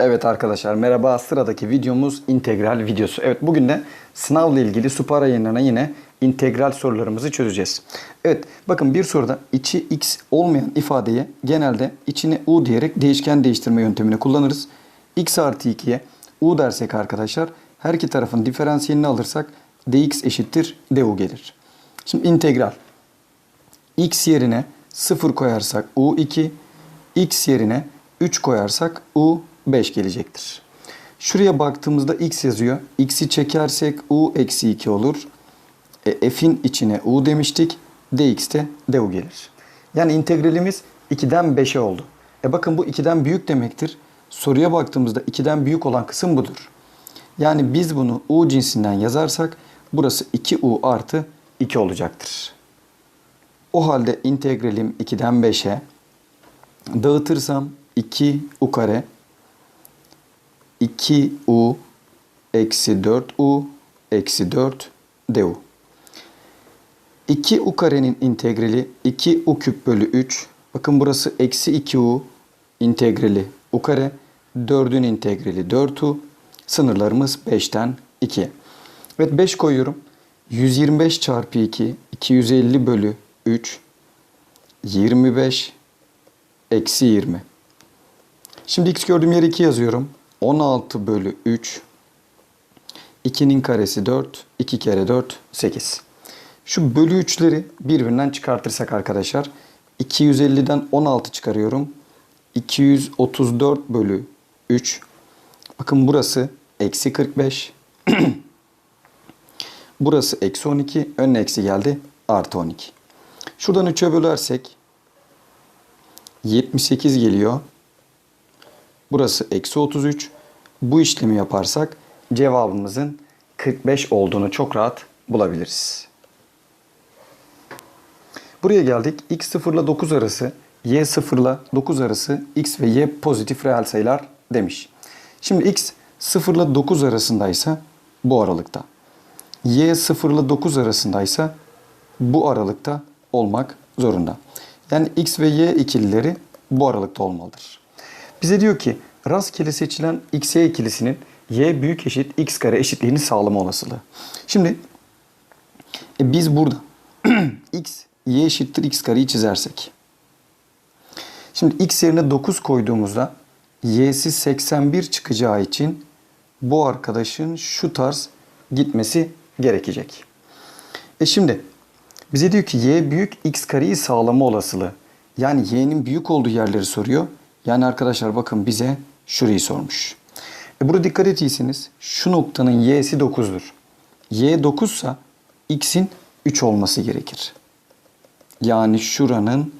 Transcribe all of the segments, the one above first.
Evet arkadaşlar merhaba sıradaki videomuz integral videosu. Evet bugün de sınavla ilgili Supara yayınlarına yine integral sorularımızı çözeceğiz. Evet bakın bir soruda içi x olmayan ifadeye genelde içine u diyerek değişken değiştirme yöntemini kullanırız. x artı 2'ye u dersek arkadaşlar her iki tarafın diferansiyelini alırsak dx eşittir du gelir. Şimdi integral x yerine 0 koyarsak u2, x yerine 3 koyarsak u5 gelecektir. Şuraya baktığımızda x yazıyor. x'i çekersek u eksi 2 olur. E, f'in içine u demiştik. dx de du gelir. Yani integralimiz 2'den 5'e oldu. E bakın bu 2'den büyük demektir. Soruya baktığımızda 2'den büyük olan kısım budur. Yani biz bunu u cinsinden yazarsak burası 2u artı 2 olacaktır. O halde integralim 2'den 5'e dağıtırsam 2u kare 2u eksi 4u eksi 4 du. 2u karenin integrali 2u küp bölü 3. Bakın burası eksi 2u integrali u kare. 4'ün integrali 4u. Sınırlarımız 5'ten 2'ye. Evet 5 koyuyorum. 125 çarpı 2 250 bölü 3 25 eksi 20. Şimdi x gördüğüm yere 2 yazıyorum. 16 bölü 3 2'nin karesi 4 2 kere 4 8. Şu bölü 3'leri birbirinden çıkartırsak arkadaşlar 250'den 16 çıkarıyorum. 234 bölü 3. Bakın burası eksi 45. burası eksi 12. Önüne eksi geldi. Artı 12. Şuradan 3'e bölersek 78 geliyor. Burası eksi 33. Bu işlemi yaparsak cevabımızın 45 olduğunu çok rahat bulabiliriz. Buraya geldik. x 0 ile 9 arası, y 0 ile 9 arası x ve y pozitif reel sayılar demiş. Şimdi x 0 ile 9 arasındaysa bu aralıkta. y 0 ile 9 arasındaysa bu aralıkta olmak zorunda. Yani x ve y ikilileri bu aralıkta olmalıdır. Bize diyor ki rastgele seçilen x, y ikilisinin y büyük eşit x kare eşitliğini sağlama olasılığı. Şimdi e, biz burada x, y eşittir x kareyi çizersek. Şimdi x yerine 9 koyduğumuzda y'si 81 çıkacağı için bu arkadaşın şu tarz gitmesi gerekecek. E şimdi bize diyor ki y büyük x kareyi sağlama olasılığı. Yani y'nin büyük olduğu yerleri soruyor. Yani arkadaşlar bakın bize şurayı sormuş. E burada dikkat ettiyseniz şu noktanın y'si 9'dur. y 9 ise x'in 3 olması gerekir. Yani şuranın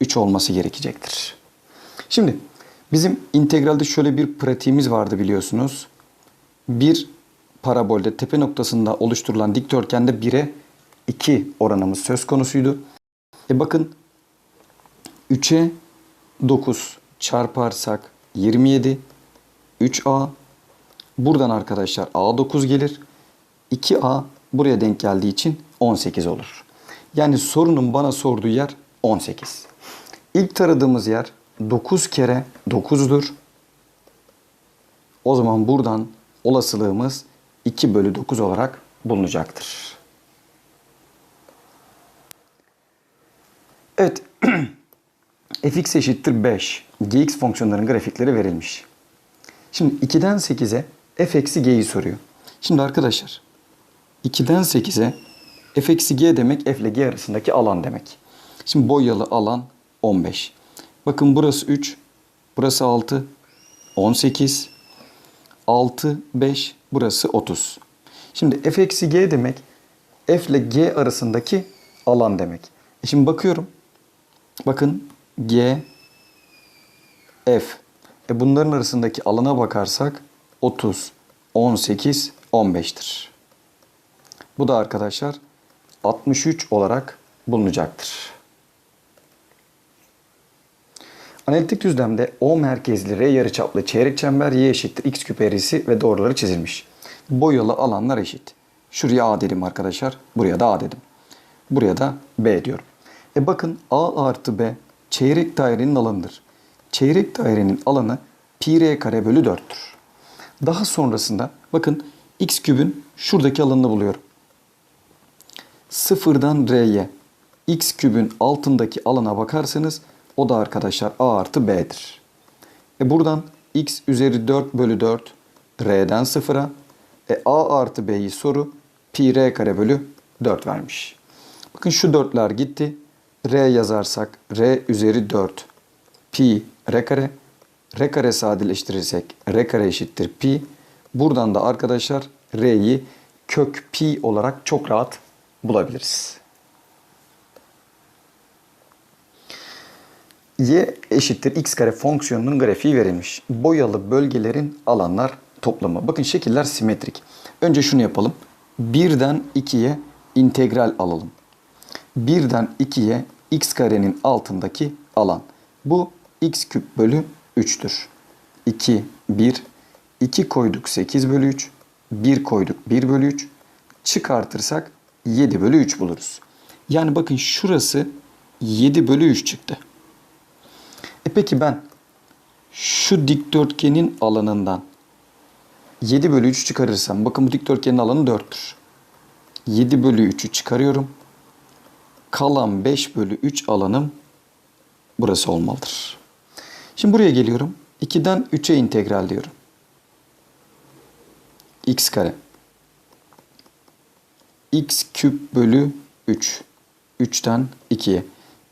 3 olması gerekecektir. Şimdi bizim integralde şöyle bir pratiğimiz vardı biliyorsunuz. Bir parabolde tepe noktasında oluşturulan dikdörtgende 1'e 2 oranımız söz konusuydu. E bakın 3'e 9 çarparsak 27 3a buradan arkadaşlar a9 gelir. 2a buraya denk geldiği için 18 olur. Yani sorunun bana sorduğu yer 18. İlk taradığımız yer 9 kere 9'dur. O zaman buradan olasılığımız 2 bölü 9 olarak bulunacaktır. Evet. Fx eşittir 5. gx fonksiyonlarının grafikleri verilmiş. Şimdi 2'den 8'e f eksi g'yi soruyor. Şimdi arkadaşlar 2'den 8'e f eksi g demek f ile g arasındaki alan demek. Şimdi boyalı alan 15. Bakın burası 3, burası 6, 18, 6, 5, burası 30. Şimdi f eksi g demek f ile g arasındaki alan demek. E şimdi bakıyorum. Bakın G, F. E bunların arasındaki alana bakarsak 30, 18, 15'tir. Bu da arkadaşlar 63 olarak bulunacaktır. Analitik düzlemde O merkezli R yarıçaplı çeyrek çember Y eşittir X küp eğrisi ve doğruları çizilmiş. Boyalı alanlar eşit. Şuraya A dedim arkadaşlar. Buraya da A dedim. Buraya da B diyorum. E bakın A artı B çeyrek dairenin alanıdır. Çeyrek dairenin alanı pi r kare bölü 4'tür. Daha sonrasında bakın x kübün şuradaki alanını buluyorum. Sıfırdan r'ye x kübün altındaki alana bakarsanız o da arkadaşlar a artı b'dir. E buradan x üzeri 4 bölü 4 r'den sıfıra e a artı b'yi soru pi r kare bölü 4 vermiş. Bakın şu dörtler gitti. R yazarsak r üzeri 4 pi r kare. r kare sadeleştirirsek r kare eşittir pi. Buradan da arkadaşlar r'yi kök pi olarak çok rahat bulabiliriz. y eşittir x kare fonksiyonunun grafiği verilmiş. Boyalı bölgelerin alanlar toplamı. Bakın şekiller simetrik. Önce şunu yapalım. 1'den 2'ye integral alalım. 1'den 2'ye x karenin altındaki alan. Bu x küp bölü 3'tür. 2, 1, 2 koyduk 8 bölü 3, 1 koyduk 1 bölü 3. Çıkartırsak 7 bölü 3 buluruz. Yani bakın şurası 7 bölü 3 çıktı. E peki ben şu dikdörtgenin alanından 7 bölü 3 çıkarırsam bakın bu dikdörtgenin alanı 4'tür. 7 bölü 3'ü çıkarıyorum. Kalan 5 bölü 3 alanım burası olmalıdır. Şimdi buraya geliyorum. 2'den 3'e integral diyorum. x kare. x küp bölü 3. 3'ten 2'ye.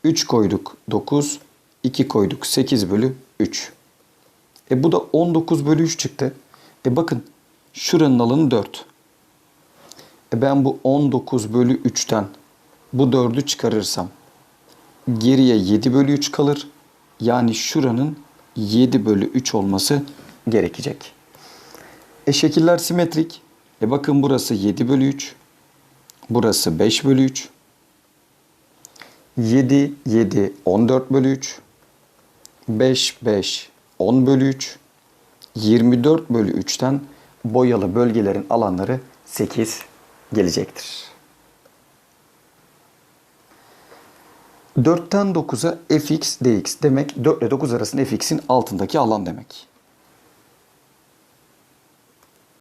3 koyduk 9. 2 koyduk 8 bölü 3. E bu da 19 bölü 3 çıktı. E bakın şuranın alanı 4. E ben bu 19 bölü 3'ten bu 4'ü çıkarırsam geriye 7 bölü 3 kalır. Yani şuranın 7 bölü 3 olması gerekecek. E şekiller simetrik. E bakın burası 7 bölü 3. Burası 5 bölü 3. 7, 7, 14 bölü 3. 5, 5, 10 bölü 3. 24 bölü 3'ten boyalı bölgelerin alanları 8 gelecektir. 4'ten 9'a fx dx demek 4 ile 9 arasında fx'in altındaki alan demek.